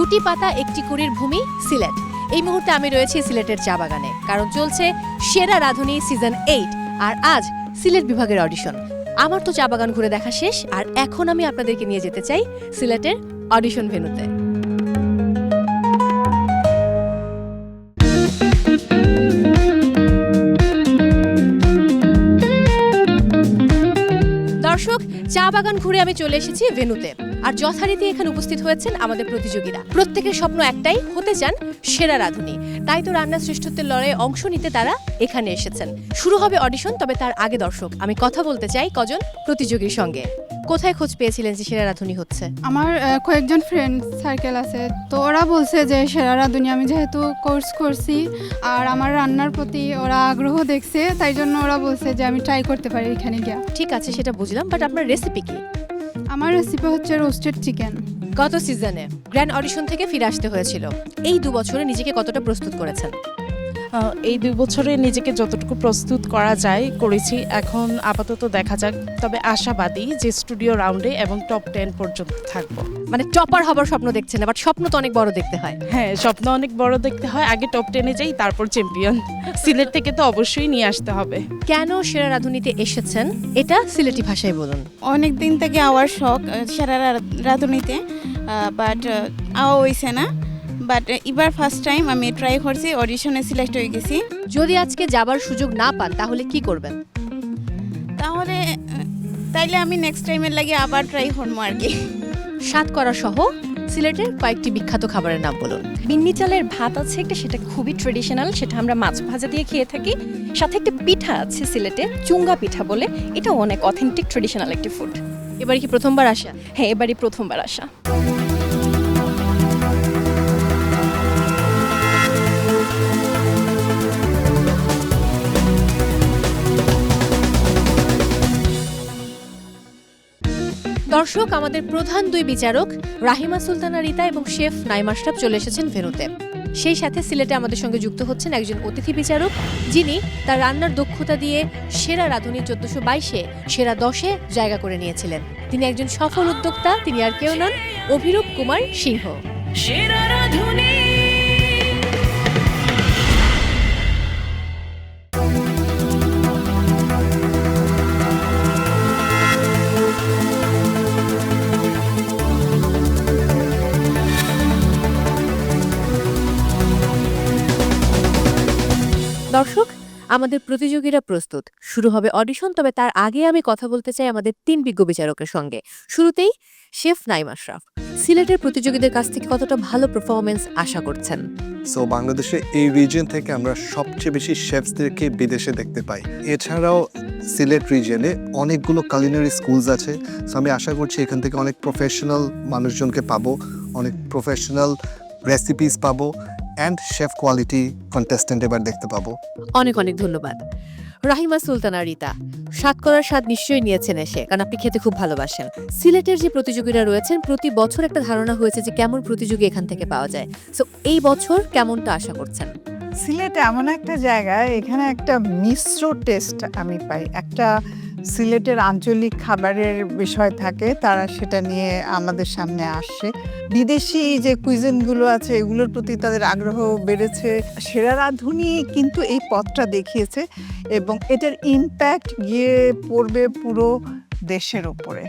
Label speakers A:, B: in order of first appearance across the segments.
A: দুটি পাতা, একটি কুড়ির ভূমি, সিলেট। এই মুহূর্তে আমি রয়েছি সিলেটের চা বাগানে, কারণ চলছে সেরা রাধুনী সিজন এইট, আর আজ সিলেট বিভাগের অডিশন। আমার তো চা বাগান ঘুরে দেখা শেষ, আর এখন আমি আপনাদেরকে নিয়ে যেতে চাই সিলেটের অডিশন ভেন্যুতে চা বাগান ঘুরে আমি চলে এসেছি ভেনুতে। আর যথারীতি এখানে উপস্থিত হয়েছেন আমাদের প্রতিযোগীরা। প্রত্যেকের স্বপ্ন একটাই, হতে চান সেরা রাঁধুনি। তাই তো রান্নার শ্রেষ্ঠত্বের লড়াইয়ে অংশ নিতে তারা এখানে এসেছেন। শুরু হবে অডিশন, তবে তার আগে দর্শক। আমি কথা বলতে চাই কজন? প্রতিযোগীর সঙ্গে। কোথায় খোঁজ পেয়েছিলেন যে সেরা রাঁধুনি হচ্ছে?
B: আমার কয়েকজন ফ্রেন্ড সার্কেল আছে। তো ওরা বলছে যে সেরা রাঁধুনি আমি যেহেতু কোর্স করছি আর আমার রান্নার প্রতি ওরা আগ্রহ দেখছে তাই জন্য ওরা বলছে যে আমি ট্রাই করতে পারি এখানে গিয়া।
A: ঠিক আছে সেটা বুঝলাম বাট আপনার রেসিপি কি?
B: আমার রেসিপি হচ্ছে রোস্টেড চিকেন
A: গত সিজনে গ্র্যান্ড অডিশন থেকে ফিরে আসতে হয়েছিল। এই দু বছরে নিজেকে কতটা প্রস্তুত করেছেন?
C: এই দুই বছরে নিজেকে যতটুকু প্রস্তুত করা যায় করেছি। এখন আপাতত দেখা যাক। তবে আশাবাদী যে স্টুডিও রাউন্ডে এবং টপ টেন পর্যন্ত থাকব।
A: মানে টপার হবার স্বপ্ন দেখছেন না বাট স্বপ্ন তো অনেক বড় দেখতে হয়।
C: হ্যাঁ স্বপ্ন অনেক বড় দেখতে হয়। আগে টপ টেনে যাই তারপর চ্যাম্পিয়ন। সিলেট থেকে তো অবশ্যই নিয়ে আসতে হবে।
A: কেন সেরা রাঁধুনিতে এসেছেন? এটা সিলেটি ভাষায় বলুন।
D: অনেক দিন থেকে আওয়ার শখ সেরা রাঁধুনিতে বাট আওয়া হয়েছে না। বাট এবার ফার্স্ট টাইম আমি ট্রাই করছি অডিশনে সিলেক্ট হয়ে গেছি।
A: যদি আজকে যাবার সুযোগ না পান তাহলে কি করবেন?
D: তাহলে তাইলে আমি নেক্সট টাইমের লাগে আবার ট্রাই করব আর কি।
A: স্বাদ করা সহ সিলেটের কয়েকটি বিখ্যাত খাবারের নাম বলুন।
E: বিন্নি চালের ভাত আছে একটা সেটা খুবই ট্রেডিশনাল সেটা আমরা মাছ ভাজা দিয়ে খেয়ে থাকি। সাথে একটা পিঠা আছে সিলেটে চুঙ্গা পিঠা বলে এটা অনেক অথেন্টিক ট্রেডিশনাল একটি ফুড
A: এবার কি প্রথমবার আসা?
E: হ্যাঁ এবারই প্রথমবার আসা।
A: দর্শক, আমাদের প্রধান দুই বিচারক, রাহিমা সুলতানা রিতা এবং শেফ নাইম চলে এসেছেন ভেনুতে সেই সাথে সিলেটে আমাদের সঙ্গে যুক্ত হচ্ছেন একজন অতিথি বিচারক, যিনি তার রান্নার দক্ষতা দিয়ে সেরা রাঁধুনি চোদ্দশো বাইশে সেরা দশে জায়গা করে নিয়েছিলেন। তিনি একজন সফল উদ্যোক্তা, তিনি আর কেউ নন, অভিরূপ কুমার সিংহ। দর্শক, আমাদের প্রতিযোগীরা প্রস্তুত। শুরু হবে অডিশন, তবে তার আগে আমি কথা বলতে চাই আমাদের তিন বিজ্ঞ বিচারকের সঙ্গে। শুরুতেই শেফ নাইম আশরাফ। সিলেটের প্রতিযোগীদের কাছ থেকে কতটা ভালো পারফরমেন্স আশা করছেন?
F: সো বাংলাদেশে এই রিজন থেকে আমরা সবচেয়ে বেশি শেফসদেরকে বিদেশে দেখতে পাই। এছাড়াও সিলেট রিজিয়নে অনেকগুলো কালিনারি স্কুলস আছে। সো আমি আশা করছি এখান থেকে অনেক প্রফেশনাল মানুষজনকে পাবো, অনেক প্রফেশনাল রেসিপিস পাবো। অ্যান্ড শেফ কোয়ালিটি কন্টেস্টেন্ট এবার দেখতে পাবো।
A: অনেক অনেক ধন্যবাদ। রাহিমা সুলতানা রিতা স্বাদ করার স্বাদ নিশ্চয়ই নিয়েছেন এসে কারণ আপনি খেতে খুব ভালোবাসেন। সিলেটের যে প্রতিযোগীরা রয়েছেন প্রতি বছর একটা ধারণা হয়েছে যে কেমন প্রতিযোগী এখান থেকে পাওয়া যায়। সো এই বছর কেমনটা আশা করছেন?
G: সিলেট এমন একটা জায়গা এখানে একটা মিশ্র টেস্ট আমি পাই। একটা সিলেটের আঞ্চলিক খাবারের বিষয় থাকে, তারা সেটা নিয়ে আমাদের সামনে আসছে বিদেশি যে কুইজেনগুলো আছে, এগুলোর প্রতি তাদের আগ্রহ বেড়েছে। সেরা রাঁধুনি কিন্তু এই পথটা দেখিয়েছে এবং এটার ইম্প্যাক্ট গিয়ে পড়বে পুরো দেশের ওপরে।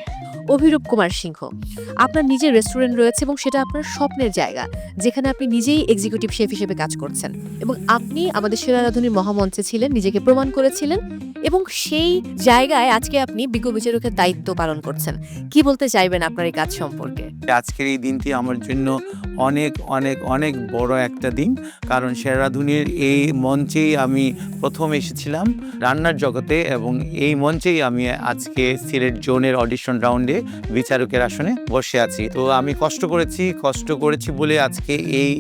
A: অভিরূপ কুমার সিংহ, আপনার নিজের রেস্টুরেন্ট রয়েছে এবং সেটা আপনার স্বপ্নের জায়গা, যেখানে আপনি নিজেই এক্সিকিউটিভ শেফ হিসেবে কাজ করছেন। এবং আপনি আমাদের সেরা রাধুনির মহামঞ্চে ছিলেন, নিজেকে প্রমাণ করেছিলেন এবং সেই জায়গায় আজকে আপনি বিজ্ঞ বিচারকের দায়িত্ব পালন করছেন। কি বলতে চাইবেন আপনার এই কাজ সম্পর্কে?
H: আজকের এই দিনটি আমার জন্য অনেক অনেক অনেক বড় একটা দিন। কারণ সেরাধুনির এই মঞ্চেই আমি প্রথম এসেছিলাম রান্নার জগতে এবং এই মঞ্চেই আমি আজকে সিলেট জোনের অডিশন রাউন্ডে বিচারকের আসনে বসে আছি। তো আমি কষ্ট করেছি কষ্ট করেছি বলে আজকে এই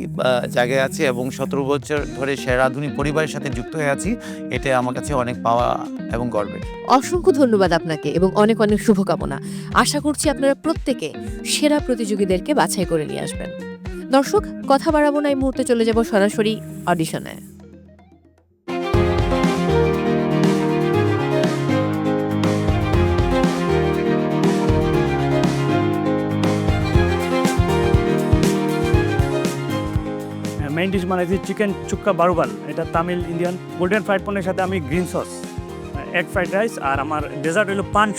H: জায়গায় আছি এবং সতেরো বছর ধরে সেরাধুনি পরিবারের সাথে যুক্ত হয়ে আছি। এটা আমার কাছে অনেক পাওয়া এবং গর্বের।
A: অসংখ্য ধন্যবাদ আপনাকে এবং অনেক অনেক শুভকামনা। আশা করছি আপনারা প্রত্যেকে সেরা প্রতিযোগীদেরকে বাছাই করে নিয়ে আসবেন। দর্শক, কথা বাড়াবো না এই মুহূর্তে চলে যাব সরাসরি অডিশনে
I: ডিশ বানাইছি চিকেন চুক্কা বারুবাল এটা তামিল ইন্ডিয়ান গোল্ডেন ফ্রাইড পনেরো সাথে আমি green sauce egg fried rice আর আমার ডেজার্ট হলো পান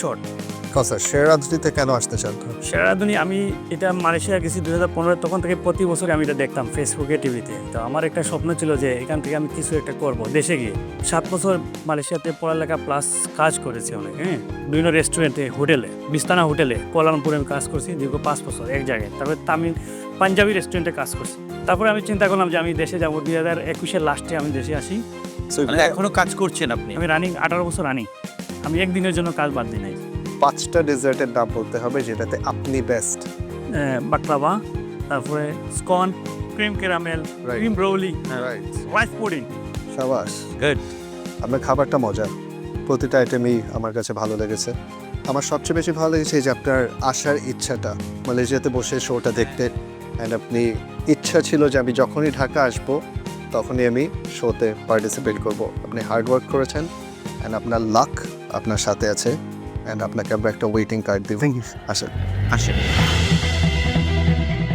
F: কথা শেরাদ্রিতে কেন আসতে চান
I: সেরাদুনি আমি এটা মালয়েশিয়া গেছি দু হাজার পনেরো তখন থেকে প্রতি বছর আমি এটা দেখতাম ফেসবুকে টিভিতে। তো আমার একটা স্বপ্ন ছিল যে এখান থেকে আমি কিছু একটা করব দেশে গিয়ে। সাত বছর মালয়েশিয়াতে পড়ালেখা প্লাস কাজ করেছি অনেক হ্যাঁ? বিভিন্ন রেস্টুরেন্টে হোটেলে বিস্তানা হোটেলে কোয়ালালামপুরে আমি কাজ করছি দীর্ঘ পাঁচ বছর এক জায়গায়। তারপরে তামিল পাঞ্জাবি রেস্টুরেন্টে কাজ করছি। তারপরে আমি চিন্তা করলাম যে আমি দেশে যাব দুই হাজার একুশের লাস্টে আমি দেশে আসি।
H: মানে এখনও কাজ করছেন আপনি?
I: আমি রানিং আঠারো বছর রানিং আমি একদিনের জন্য কাজ বাদ দিই নাই।
F: পাঁচটা ডেজার্টের নাম বলতে হবে যেটাতে আপনি বেস্ট
I: বাকলাভা তারপরে scone cream caramel. Cream brulee
F: right
I: rice pudding
F: সাবাস
H: Good.
F: আপনার খাবারটা মজা প্রতিটা আইটেমই আমার কাছে ভালো লেগেছে। আমার সবচেয়ে বেশি ভালো লেগেছে এই যে আপনার আসার ইচ্ছাটা। মালয়েশিয়াতে বসে শোটা দেখতে। অ্যান্ড আপনি ইচ্ছা ছিল যে আমি যখনই ঢাকা আসব তখনই আমি শোতে পার্টিসিপেট করব। আপনি হার্ড ওয়ার্ক করেছেন। অ্যান্ড আপনার লাক আপনার সাথে আছে। অ্যান্ড আপনাকে আমরা একটা ওয়েটিং কার্ড দিব। আসেন।
H: আসেন।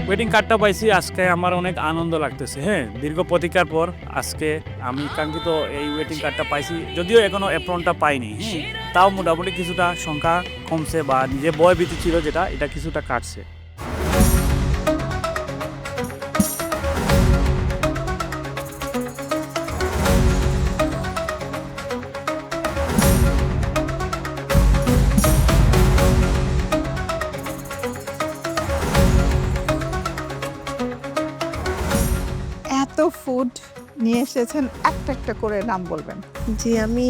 I: ওয়েডিং কার্ডটা পাইছি আজকে আমার অনেক আনন্দ লাগতেছে হ্যাঁ? দীর্ঘ প্রতীক্ষার পর আজকে আমি কাঙ্ক্ষিত এই ওয়েটিং কার্ডটা পাইছি যদিও এখনও অ্যাপ্রনটা পাইনি হ্যাঁ? তাও মোটামুটি কিছুটা সংখ্যা কমছে বা নিজে ভয় ভীতি ছিল যেটা এটা কিছুটা কাটছে।
G: নিয়ে এসেছেন একটা একটা করে নাম বলবেন।
J: জি আমি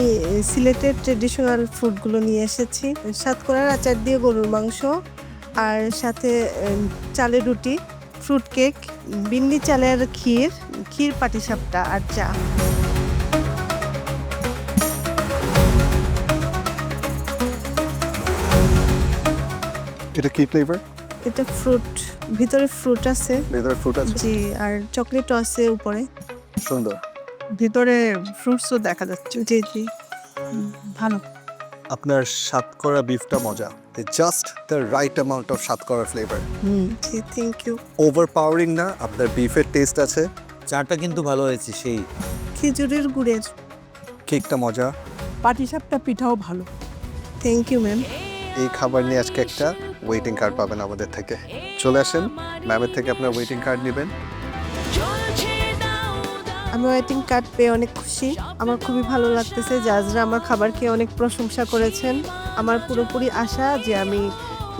J: সিলেটের ট্রেডিশনাল ফুডগুলো নিয়ে এসেছি। সাতকরার আচার দিয়ে গরুর মাংস আর সাথে চালের রুটি ফ্রুট কেক বিন্নি চালের ক্ষীর ক্ষীর পাটিসাপটা আর চা।
F: এটা কি ফ্লেভার
J: এটা ফ্রুট ভিতরে ফ্রুট আছে।
F: ভেতরে ফ্রুট আছে?
J: জি আর চকলেটও আছে উপরে।
F: সুন্দর।
G: ভিতরে ফ্রুটসও দেখা যাচ্ছে।
J: জি জি।
G: ভালো।
F: আপনার সাতকরা বিফটা মজা। Just the right amount of shatkora flavour
J: hmm G thank you
F: overpowering না আপনার বিফের টেস্ট আছে।
H: চাটা কিন্তু ভালো হয়েছে সেই।
J: খেজুরের গুড়ের।
F: কেকটা মজা।
G: পাটিসাপটা পিঠাও ভালো।
J: থ্যাংক ইউ ম্যাম
F: এই খাবার নিয়ে আজকে একটা ওয়েটিং কার্ড পাবেন আমাদের থেকে। চলে আসেন ম্যামের থেকে আপনার ওয়েটিং কার্ড নেবেন।
J: আমি ওয়েটিং কার্ড পেয়ে অনেক খুশি। আমার খুবই ভালো লাগতেছে জাজরা আমার খাবার খেয়ে অনেক প্রশংসা করেছেন। আমার পুরোপুরি আশা যে আমি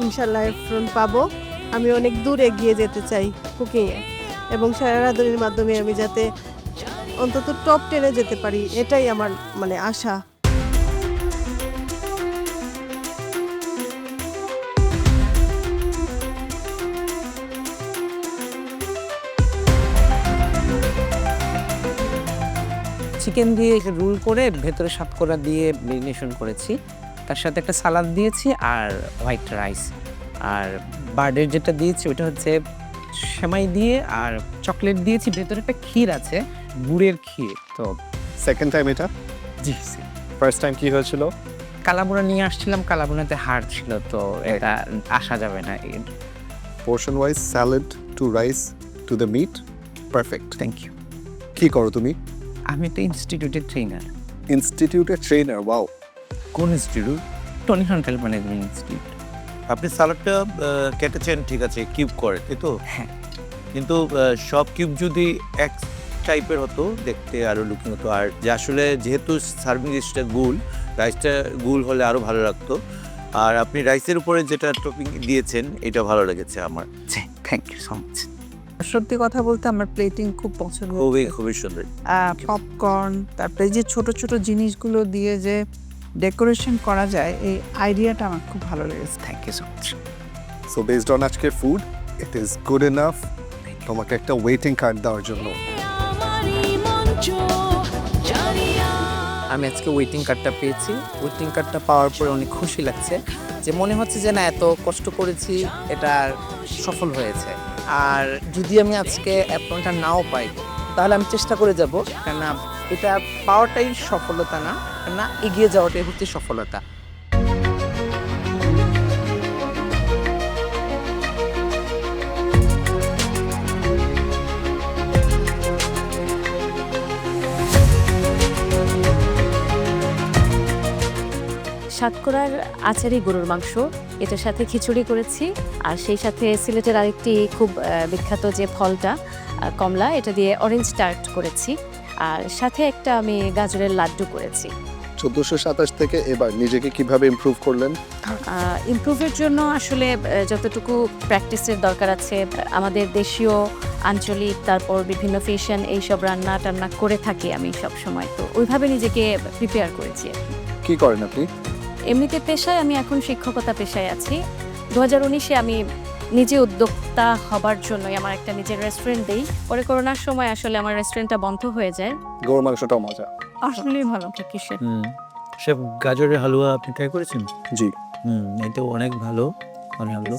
J: ইনশাল্লাহ ফ্রন্ট পাবো। আমি অনেক দূর এগিয়ে যেতে চাই কুকিংয়ে এবং সারা রাধুনির মাধ্যমে আমি যাতে অন্তত টপ টেনে যেতে পারি, এটাই আমার মানে আশা।
K: চিকেন দিয়ে রোল করে ভেতরে সাতকরা দিয়ে মেরিনেশন করেছি। তার সাথে একটা সালাদ দিয়েছি আর হোয়াইট রাইস আর বার্ডের যেটা দিয়েছি ওটা হচ্ছে সেমাই দিয়ে আর চকলেট দিয়েছি। ভেতরে একটা ক্ষীর আছে গুড়ের ক্ষীর তো
F: সেকেন্ড টাইম এটা?
K: জি
F: ফার্স্ট টাইম কি হয়েছিল?
K: কালাবুনা নিয়ে আসছিলাম কালাবুনাতে হার ছিল তো এটা আসা যাবে না
F: portion wise salad to rice to the meat perfect
K: thank you
F: কি করো তুমি?
K: আমি একটা ইনস্টিটিউটের ট্রেনার
F: ইনস্টিটিউটের ট্রেনার ওয়াও
H: কোন institute
K: Tony hotel management institute
H: আপনি সালাডটা কেটেছেন ঠিক আছে কিউব করে তাই তো?
K: হ্যাঁ।
H: কিন্তু সব কিউব যদি এক টাইপের হতো দেখতে আরও লুকিং হতো। আর যে আসলে যেহেতু সার্ভিং ডিশটা গুল রাইসটা গুল হলে আরও ভালো লাগতো। আর আপনি রাইসের উপরে যেটা টপিং দিয়েছেন এটা ভালো লেগেছে আমার।
K: থ্যাংক ইউ সো মাচ
L: সত্যি কথা বলতে আমার প্লেটিং খুব পছন্দ
H: খুবই খুবই সুন্দর।
L: পপকর্ন তারপরে যে ছোট ছোট জিনিসগুলো দিয়ে যে ডেকোরেশন করা যায় এই আইডিয়াটা আমার খুব ভালো লেগেছে।
K: Thank you so much
F: so based on আজকের food it is good enough তোমাকে একটা ওয়েটিং কার্ড দেওয়ার জন্য।
K: আমি আজকে ওয়েটিং কার্ডটা পেয়েছি। ওয়েটিং কার্ডটা পাওয়ার পরে অনেক খুশি লাগছে যে মনে হচ্ছে যে না এত কষ্ট করেছি এটা সফল হয়েছে। আর যদি আমি আজকে অ্যাপ্রনটা নাও পাই, তাহলে আমি চেষ্টা করে যাব। কেননা এটা পাওয়াটাই সফলতা না না এগিয়ে যাওয়াটাই হচ্ছে সফলতা।
M: সাতকরার আচারি গরুর মাংস এটার সাথে খিচুড়ি করেছি আর সেই সাথে সিলেটের আরেকটি খুব বিখ্যাত যে ফলটা কমলা এটা দিয়ে অরেঞ্জ টার্ট করেছি আর সাথে একটা আমি গাজরের লাড্ডু করেছি।
F: চোদ্দোশো সাতাশ থেকে এবার নিজেকে কীভাবে ইমপ্রুভ করলেন?
M: ইমপ্রুভের জন্য আসলে যতটুকু প্র্যাকটিসের দরকার আছে আমাদের দেশীয় আঞ্চলিক তারপর বিভিন্ন ফেশন এইসব রান্না টান্না করে থাকি আমি সব সময় তো ওইভাবে নিজেকে প্রিপেয়ার করেছি কি।
F: কি করেন আপনি?
M: এমনিতে পেশায় আমি এখন শিক্ষকতা পেশায় আছি। দু হাজার উনিশে আমি নিজে উদ্যোক্তা হবার জন্যই আমার একটা নিজের রেস্টুরেন্ট দিই। পরে করোনার সময় আসলে আমার রেস্টুরেন্টটা বন্ধ হয়ে যায়।
F: গরুর মাংসটাও মজা।
M: আসলেই ভালো ঠিকই সে
H: হুম শেফ গাজরের হালুয়া আপনি ট্রাই করেছেন?
F: জি।
H: হুম এটাও অনেক ভালো অনেক ভালো।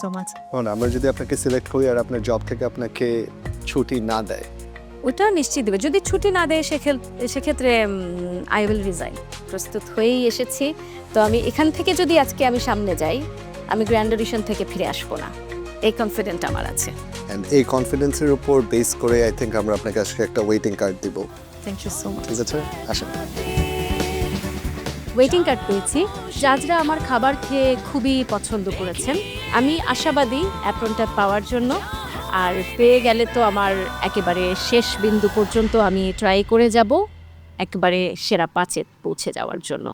F: আমরা যদি আপনাকে সিলেক্ট করি আর আপনার জব থেকে আপনাকে ছুটি না দেয়
M: ওটা নিশ্চিত দেবে। যদি ছুটি না দেয় সেক্ষেত্রে সেক্ষেত্রে আই উইল রিজাইন প্রস্তুত হয়েই এসেছি। তো আমি এখান থেকে যদি আজকে আমি সামনে যাই আমি গ্র্যান্ড অডিশন থেকে ফিরে আসব না। এই কনফিডেন্ট আমার আছে।
F: এই কনফিডেন্সের উপর বেস করে আই থিঙ্ক আমরা আপনাকে আজকে একটা ওয়েটিং কার্ড দিব।
M: থ্যাংক ইউ সো মাচ
F: ঠিক আছে? আসেন।
M: ওয়েটিং কার্ড পেয়েছি। জাজরা আমার খাবার খেয়ে খুবই পছন্দ করেছেন। আমি আশাবাদী অ্যাপ্রনটা পাওয়ার জন্য। আর পেয়ে গেলে তো আমার একেবারে শেষ বিন্দু পর্যন্ত আমি ট্রাই করে যাব একেবারে সেরা পাঁচে পৌঁছে যাওয়ার জন্য।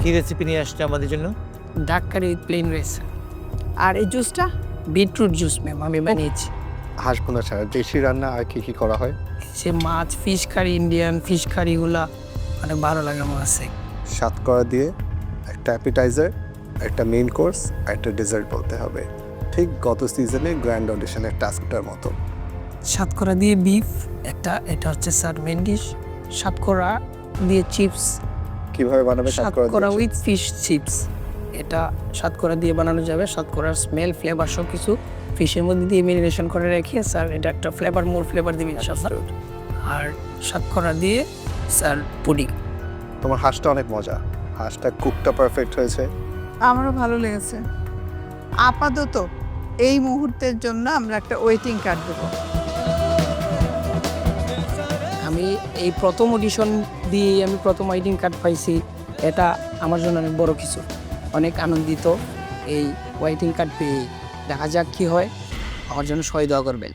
H: কি রেসিপি নিয়ে আসছে আমাদের জন্য?
N: ডাক উইথ প্লেন রাইস
G: আর এই জুসটা
N: বিটরুট জুস ম্যাম আমি বানিয়েছি।
F: হাঁস পোনা ছাড়া। দেশি রান্না আর কি কি করা হয়?
N: সে মাছ ফিশ কারি ইন্ডিয়ান ফিশ কারিগুলা অনেক ভালো লাগে আমার কাছে।
F: সাতকরা দিয়ে একটা অ্যাপিটাইজার একটা মেইন কোর্স আর একটা ডেজার্ট বলতে হবে। ঠিক গত সিজনে গ্র্যান্ড অডিশনের টাস্কটার মতো।
N: সাতকরা দিয়ে বিফ একটা এটা হচ্ছে স্যার মেন ডিশ সাতকরা দিয়ে চিপস
F: কীভাবে বানাবে সাতকরা?
N: উইথ ফিশ চিপস এটা সাতকরা দিয়ে বানানো যাবে। সাতকরার স্মেল ফ্লেভার সব কিছু ফিশের মধ্যে দিয়ে মেরিনেশন করে রেখে স্যার এটা একটা ফ্লেভার মোর ফ্লেভার দিবে স্যার আর সাতকরা দিয়ে স্যার পুডিং
F: তোমার হাঁসটা অনেক মজা। হাঁসটা কুকটা পারফেক্ট হয়েছে।
G: আমারও ভালো লেগেছে। আপাতত এই মুহূর্তের জন্য আমরা একটা ওয়েটিং কার্ড দেবো।
N: আমি এই প্রথম অডিশন দিয়ে আমি প্রথম আইডিং কার্ড পাইছি। এটা আমার জন্য অনেক বড় কিছু। অনেক আনন্দিত এই ওয়াইটিং কার্ড পেয়ে। দেখা যাক কী হয়। আমার জন্য সহায় দোয়া করবেন।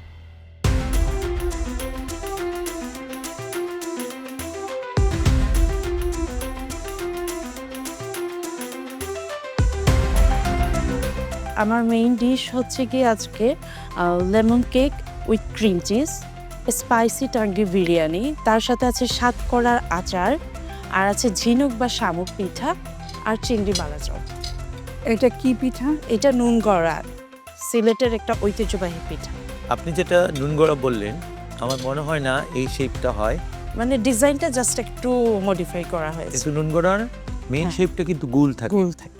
C: আমার মেইন ডিশ হচ্ছে কি আজকে lemon cake with cream cheese spicy turkey biryani. তার সাথে আছে সাত করার আচার, আর আছে ঝিনুক বা শামুক পিঠা। আর চিংড়ি বালাচপ
G: এটা কি পিঠা?
C: এটা নুন গড়া সিলেটের একটা ঐতিহ্যবাহী পিঠা।
H: আপনি যেটা নুন গড়া বললেন আমার মনে হয় না এই শেপটা হয়।
C: মানে ডিজাইনটা জাস্ট একটু মডিফাই করা হয়েছে।
H: নুন গড়ার মেন
C: হ্যাঁ।
H: শেপটা কিন্তু গোল থাকে।
C: গোল থাকে।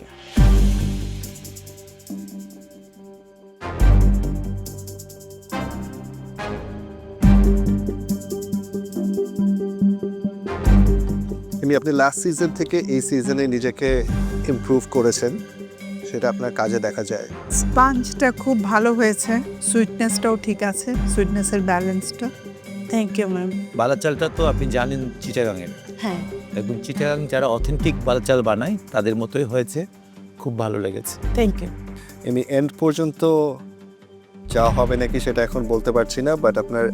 F: এমনি আপনি লাস্ট সিজন থেকে এই সিজনে নিজেকে ইমপ্রুভ করেছেন সেটা আপনার কাজে দেখা যায়।
G: স্পাঞ্জটা খুব ভালো হয়েছে সুইটনেসটাও ঠিক আছে সুইটনেসের ব্যালেন্সটা
C: থ্যাংক ইউ ম্যাম
H: বালার চালটা তো আপনি জানেন চিটাগাংয়ের।
C: হ্যাঁ।
H: একদম চিটাগাং যারা অথেন্টিক বালার চাল বানায় তাদের মতোই হয়েছে খুব ভালো লেগেছে।
C: থ্যাংক ইউ
F: এমনি এন্ড পর্যন্ত যাওয়া হবে নাকি সেটা এখন বলতে পারছি না বাট আপনার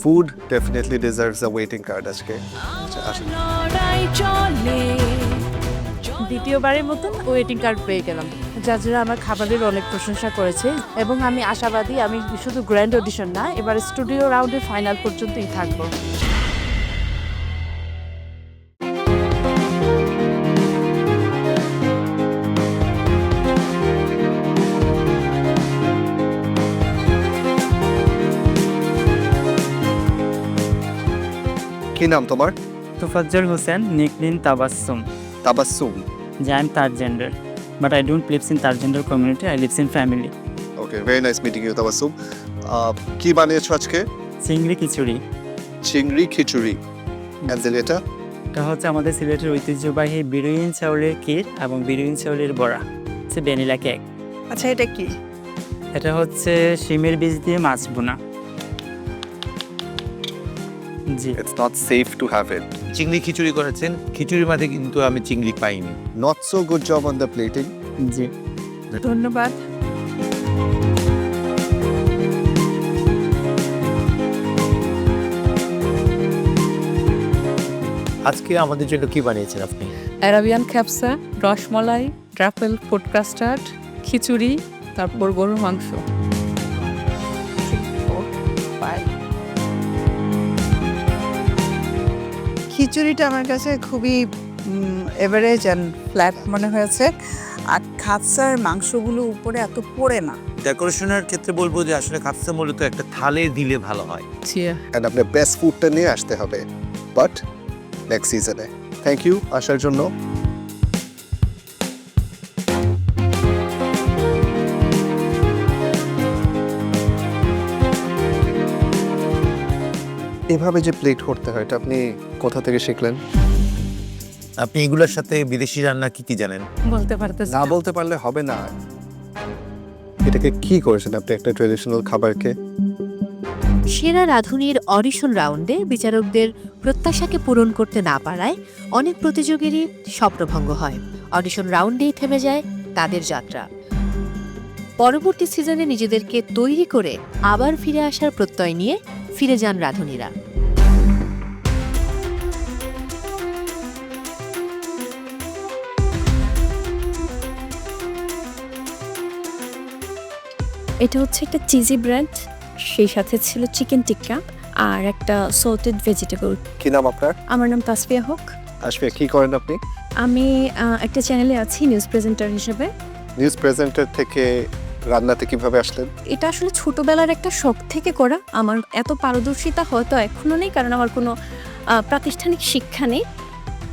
F: food definitely deserves a waiting card আজকে। আচ্ছা,
C: দ্বিতীয়বারের মতন ওয়েটিং কার্ড পেয়ে গেলাম। যার জন্য আমার খাবারের অনেক প্রশংসা করেছে এবং আমি আশাবাদী আমি শুধু গ্র্যান্ড অডিশন না এবার স্টুডিও রাউন্ডে ফাইনাল পর্যন্তই থাকব।
F: কি নাম তোমার?
L: Tufazzal Hussain, nickname Tabassum.
F: Tabassum
L: Yeah, I'm third gender but I don't live in third gender community I lives in family
F: okay very nice meeting you Tabassum কি বানিয়েছো আজকে?
L: চিংড়ি খিচুড়ি।
F: চিংড়ি খিচুড়ি। দেন এটা
L: এটা হচ্ছে আমাদের সিলেটের ঐতিহ্যবাহী বিরুইন চাউলের ক্ষীর এবং বিরুইন চাউলের বড়া। হচ্ছে ভ্যানিলা কেক
G: আচ্ছা এটা কি?
L: এটা হচ্ছে শিমের বীজ দিয়ে মাছ বোনা জি।
F: It's not safe to have it
H: চিংড়ি খিচুড়ি করেছেন খিচুড়ির মাঝে কিন্তু আমি চিংড়ি পাইনি।
F: Not so good job on the plating
L: জি।
G: ধন্যবাদ।
H: আজকে আমাদের জন্য কি বানিয়েছেন আপনি?
O: অ্যারাবিয়ান খ্যাপসা রসমলাই ট্রাফেল ফুড কাস্টার্ড খিচুড়ি তারপর গরুর মাংস।
G: খিচুড়িটা আমার কাছে খুবই এভারেজ অ্যান্ড ফ্ল্যাট মনে হয়েছে। আর খাপসার মাংসগুলো উপরে এত পড়ে না।
H: ডেকোরেশনের ক্ষেত্রে বলব যে আসলে খাপসা মূলত একটা থালে দিলে ভালো হয়।
F: অ্যান্ড আপনার বেস্ট ফুডটা নিয়ে আসতে হবে। বাট নেক্সট সিজনে থ্যাংক ইউ আসার জন্য। এভাবে যে প্লেট করতে হয় এটা আপনি কোথা থেকে শিখলেন?
H: আপনি এগুলোর সাথে বিদেশি রান্না কি কি জানেন?
O: বলতে পারতেছি
F: না বলতে পারলে হবে না। এটাকে কি করেছেন আপনি একটা ট্রেডিশনাল খাবারকে?
A: সেরা রাঁধুনির অডিশন রাউন্ডে বিচারকদের প্রত্যাশাকে পূরণ করতে না পারায় অনেক প্রতিযোগীরই স্বপ্নভঙ্গ হয়। অডিশন রাউন্ডেই থেমে যায় তাদের যাত্রা। পরবর্তী সিজনে নিজেদেরকে তৈরি করে আবার ফিরে আসার প্রত্যয় নিয়ে ফিরে যান রাঁধুনিরা।
M: এটা হচ্ছে একটা চিজি ব্রেড সেই সাথে ছিল চিকেন টিক্কা আর একটা সল্টেড ভেজিটেবল
F: কি নাম আপনার?
M: আমার নাম তাসফিয়া হক।
F: আসবে কি করেন আপনি?
M: আমি আহ, একটা চ্যানেলে আছি নিউজ প্রেজেন্টার হিসেবে।
F: নিউজ প্রেজেন্টার থেকে রান্নাতে কীভাবে আসলেন?
M: এটা আসলে ছোটবেলার একটা শখ থেকে করা। আমার এত পারদর্শিতা হয়তো এখনও নেই কারণ আমার কোনো আহ, প্রাতিষ্ঠানিক শিক্ষা নেই।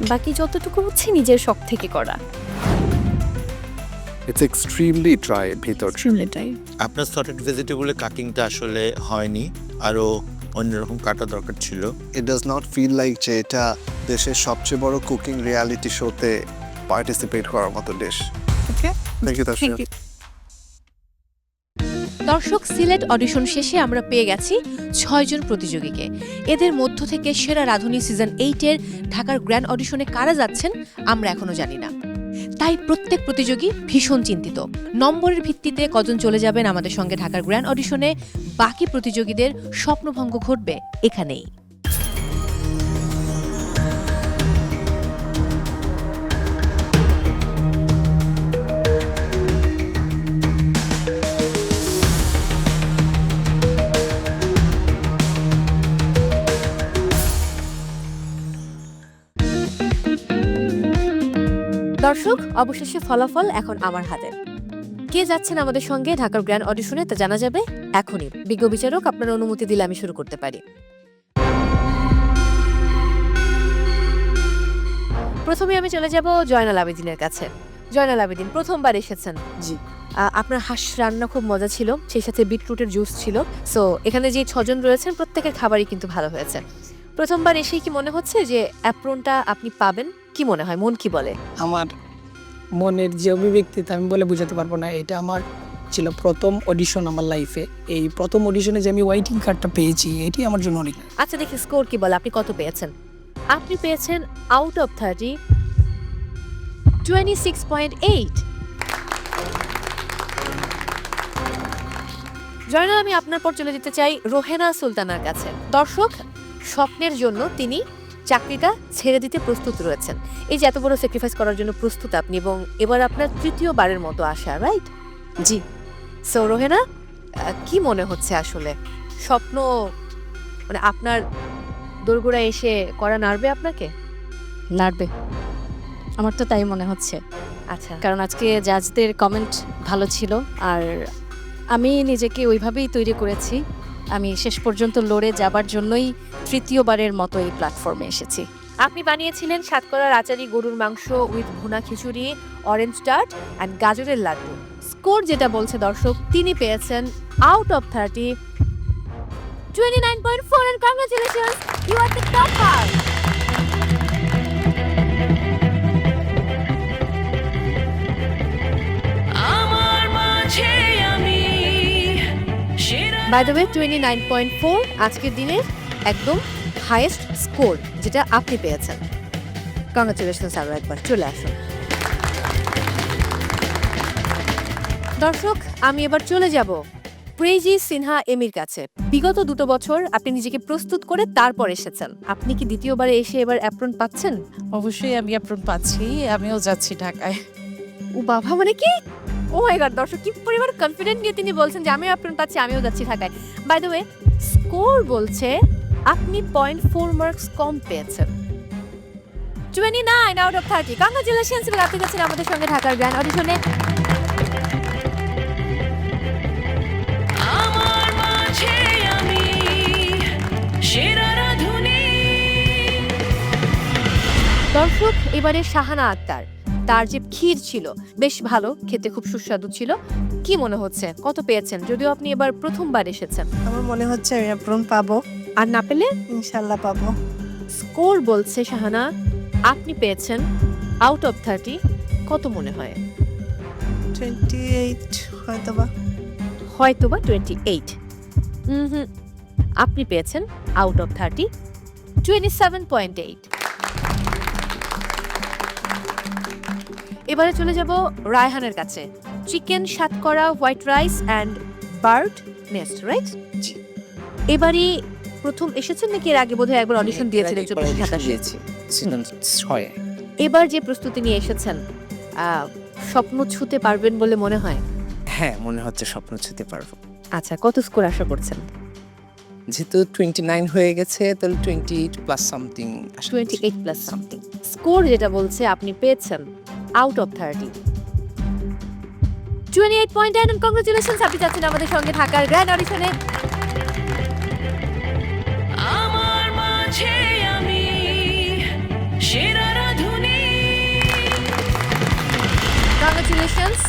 M: বাকি যতটুকু হচ্ছে নিজের শখ থেকে করা।
F: ইটস এক্সট্রিমলি ড্রাই ভিতর
M: এক্সট্রিমলিটাই
H: আপনার সটেড ভেজিটেবলের কাটিংটা আসলে হয়নি আরও অন্যরকম কাটা দরকার ছিল।
F: It does not feel like যে এটা দেশের সবচেয়ে বড় কুকিং রিয়ালিটি শোতে পার্টিসিপেট করার মতো dish
G: okay
F: thank you
G: thank you
A: দর্শক, সিলেট অডিশন শেষে আমরা পেয়ে গেছি ছয়জন প্রতিযোগীকে। এদের মধ্য থেকে সেরা রাধুনী সিজন এইটের ঢাকার গ্র্যান্ড অডিশনে কারা যাচ্ছেন আমরা এখনও জানি না। তাই প্রত্যেক প্রতিযোগী ভীষণ চিন্তিত। নম্বরের ভিত্তিতে কজন চলে যাবেন আমাদের সঙ্গে ঢাকার গ্র্যান্ড অডিশনে, বাকি প্রতিযোগীদের স্বপ্নভঙ্গ ঘটবে এখানেই। দর্শক অবশেষে ফলাফল এখন আমার হাতে। কে যাচ্ছেন আমাদের সঙ্গে ঢাকার গ্র্যান্ড অডিশনে তা জানা যাবে এখনই। বিজ্ঞ বিচারক আপনার অনুমতি দিলে আমি শুরু করতে পারি। প্রথমে আমি চলে যাব জয়নাল আবেদিনের কাছে। জয়নাল আবেদিন প্রথমবার এসেছেন।
G: জি।
A: আপনার হাঁস রান্না খুব মজা ছিল সেই সাথে বিটরুটের জুস ছিল। সো এখানে যে ছজন রয়েছেন প্রত্যেকের খাবারই কিন্তু ভালো হয়েছে। প্রথমবার এসেই কি মনে হচ্ছে যে অ্যাপ্রনটা আপনি পাবেন? কি মনে হয়? মন কি বলে?
N: আমার মনের যে অভিব্যক্তিতে আমি বলে বোঝাতে পারব না, এটা আমার ছিল প্রথম অডিশন আমার লাইফে এই প্রথম অডিশনে যে আমি ওয়াইটিং কার্ডটা পেয়েছি, এটি আমার জন্য অনেক।
A: আচ্ছা দেখি স্কোর কি বলে, আপনি কত পেয়েছেন? আপনি পেয়েছেন out of thirty six point eight Joynal, আমি আপনার পর চলে যেতে চাই রোহেনা সুলতানার কাছে। দর্শক, স্বপ্নের জন্য তিনি চাকরিটা ছেড়ে দিতে প্রস্তুত রয়েছেন। এই যে এত বড় স্যাক্রিফাইস করার জন্য প্রস্তুত আপনি এবং এবার আপনার তৃতীয়বারের মতো আসা রাইট জি। সো রোহেনা কি মনে হচ্ছে আসলে? স্বপ্ন মানে আপনার দোরগোড়া এসে করা নাড়বে আপনাকে?
M: নাড়বে। আমার তো তাই মনে হচ্ছে।
A: আচ্ছা।
M: কারণ আজকে জাজদের কমেন্ট ভালো ছিল আর আমি নিজেকে ওইভাবেই তৈরি করেছি। আমি শেষ পর্যন্ত লড়ে যাবার জন্যই তৃতীয়বারের মতো এই প্ল্যাটফর্মে এসেছি।
A: আপনি বানিয়েছিলেন সাতকরার আচারি গরুর মাংস উইথ ভুনা খিচুড়ি অরেঞ্জ টার্ট অ্যান্ড গাজরের লাড্ডু। স্কোর যেটা বলছে দর্শক তিনি পেয়েছেন out of thirty twenty nine point four and congratulation you are the topper by the way twenty nine point four আজকের দিনের একদম হাইয়েস্ট স্কোর যেটা আপনি পেয়েছেন। কংগ্রেচুলেশন আরও একবার চলে আসুন। দর্শক আমি এবার চলে যাব প্রেজি সিনহা এমির কাছে। বিগত দুটো বছর আপনি নিজেকে প্রস্তুত করে তারপর এসেছেন। আপনি কি দ্বিতীয়বারে এসে এবার অ্যাপ্রন পাচ্ছেন?
C: অবশ্যই আমি অ্যাপ্রন পাচ্ছি আমিও যাচ্ছি ঢাকায়।
A: ও বাবা মানে কি? ও মাই গড দর্শক কি পরিমাণ কনফিডেন্ট নিয়ে তিনি বলছেন যে আমিও অ্যাপ্রন পাচ্ছি আমিও যাচ্ছি ঢাকায়। বাই দ্য ওয়ে স্কোর বলছে আপনি পয়েন্ট ফোর মার্কস কম পেয়েছেন। Twenty nine out of thirty congratulations এবং আপনি যাচ্ছেন আমাদের সঙ্গে ঢাকার গ্র্যান্ড অডিশনে দর্শক এবারে শাহানা আক্তার। তার যে ক্ষীর ছিল বেশ ভালো খেতে খুব সুস্বাদু ছিল। কি মনে হচ্ছে? কত পেয়েছেন? যদিও আপনি এবার প্রথমবার এসেছেন।
J: আমার মনে হচ্ছে আমি অ্যাপ্রন পাবো।
A: আর না পেলে?
J: ইনশাল্লাহ পাবো।
A: স্কোর বলছে শাহানা আপনি পেয়েছেন আউট অফ থার্টি কত মনে হয়?
J: টোয়েন্টি এইট হয়তো বা
A: হয়তো টোয়েন্টি এইট হুম আপনি পেয়েছেন out of thirty twenty seven point eight এবারে চলে যাব রায়হানের কাছে। Chicken সাতকরা white rice and bird nest right এবারই প্রথম এসেছেন নাকি এর আগে বোধহয় একবার অডিশন দিয়েছিলেন চব্বিশ সাতাশে?
K: দিয়েছি। ছয়ে।
A: এবার যে প্রস্তুতি নিয়ে এসেছেন স্বপ্ন ছুতে পারবেন বলে মনে হয়?
K: হ্যাঁ মনে হচ্ছে স্বপ্ন ছুতে পারব।
A: আচ্ছা কত স্কোর আশা করছেন?
K: যেহেতু টোয়েন্টি নাইন হয়ে গেছে তাহলে twenty eight plus something
A: twenty eight plus something score যেটা বলছে আপনি পেয়েছেন। Out of thirty twenty eight point nine congratulation আপনি যাচ্ছেন আমাদের সঙ্গে থাকার গ্র্যান্ড অডিশনে
P: আমার মাঝে আমি সেরা রাধুনী
A: কংগ্রেচুলেশনস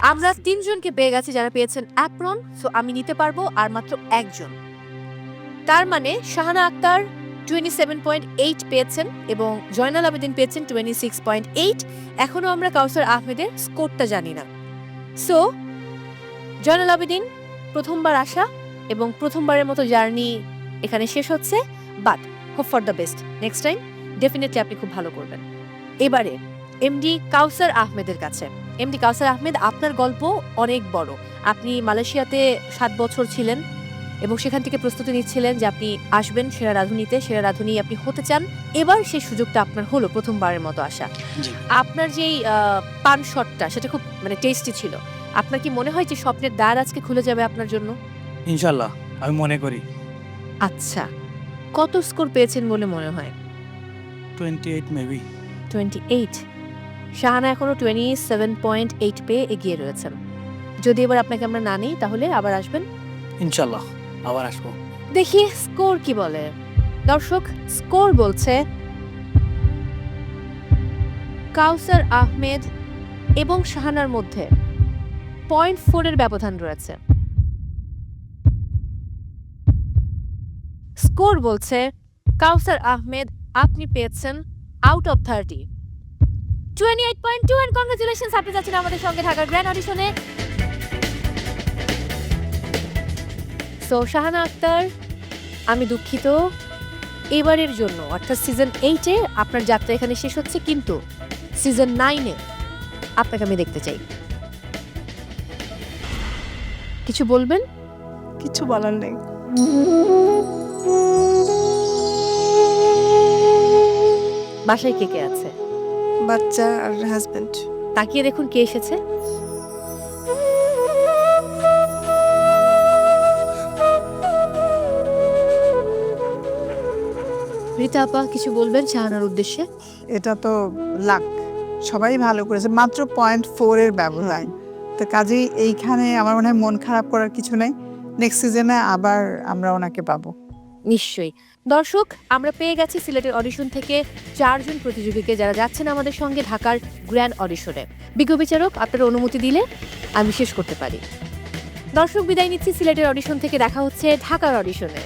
A: আমরা তিনজনকে পেয়ে গেছি যারা পেয়েছেন অ্যাপ্রন সো আমি নিতে পারব আর মাত্র একজন। তার মানে Shahana Akter twenty seven point eight পেয়েছেন এবং জয়নাল আবেদিন পেয়েছেন টোয়েন্টি সিক্স পয়েন্ট এইট। এখনও আমরা কাউসার আহমেদের স্কোরটা জানি না। সো জয়নাল আবেদিন প্রথমবার আসা এবং প্রথমবারের মতো জার্নি এখানে শেষ হচ্ছে but hope for the best next time definitely আপনি খুব ভালো করবেন। এবারে এমডি কাউসার আহমেদের কাছে। এমডি কাউসার আহমেদ, আপনার গল্প অনেক বড়। আপনি মালয়েশিয়াতে সাত বছর ছিলেন এবং সেখান থেকে প্রস্তুতি নিচ্ছিলেন যে আপনি আসবেন সেরা রাধুনিতে সেরা রাধুনি আপনি হতে চান। এবার সেই সুযোগটা আপনার হলো প্রথমবারের মতো আসা। আপনার যেই পান শটটা সেটা খুব মানে টেস্টি ছিল। আপনার কি মনে হয় যে স্বপ্নের দ্বার আজকে খুলে যাবে আপনার জন্য?
I: ইনশাল্লাহ আমি মনে করি।
A: আচ্ছা কত স্কোর পেয়েছেন বলে মনে হয়?
I: Twenty eight maybe
A: twenty eight Shahana এখনও টোয়েন্টি সেভেন পয়েন্ট এইট পেয়ে এগিয়ে রয়েছেন। যদি এবার আপনাকে আমরা না নিই তাহলে আবার আসবেন?
I: ইনশাল্লাহ আবার আসব।
A: দেখি স্কোর কি বলে। দর্শক, স্কোর বলছে কাউসার আহমেদ এবং শাহানার মধ্যে। পয়েন্ট ফোরের ব্যবধান রয়েছে। স্কোর বলছে, কাউসার আহমেদ, আপনি পেয়েছেন out of thirty twenty eight point two and congratulation আপনি যাচ্ছেন আমাদের সঙ্গে ঢাকার গ্র্যান্ড অডিশনে সো শাহানা আক্তার আমি দুঃখিত। এবারের জন্য অর্থাৎ সিজন এইটে আপনার যাত্রা এখানে শেষ হচ্ছে কিন্তু সিজন নাইনে আপনাকে আমি দেখতে চাই। কিছু বলবেন?
J: কিছু বলার নেই।
A: বাসায় কে কে আছে?
J: বাচ্চা আর হাজবেন্ড
A: তাকিয়ে দেখুন কে এসেছে। রীতা আপা কিছু বলবেন শাহানার উদ্দেশ্যে?
G: এটা তো লাক সবাই ভালো করেছে মাত্র পয়েন্ট ফোরের ব্যবধান। তো কাজেই এইখানে আমার মনে হয় মন খারাপ করার কিছু নেই নেক্সট সিজনে আবার আমরা ওনাকে পাবো।
A: নিশ্চয়ই। দর্শক আমরা পেয়ে গেছি সিলেটের অডিশন থেকে চারজন প্রতিযোগীকে যারা যাচ্ছেন আমাদের সঙ্গে ঢাকার গ্র্যান্ড অডিশনে। বিজ্ঞ বিচারক আপনার অনুমতি দিলে আমি শেষ করতে পারি। দর্শক বিদায় নিচ্ছি সিলেটের অডিশন থেকে দেখা হচ্ছে ঢাকার অডিশনে।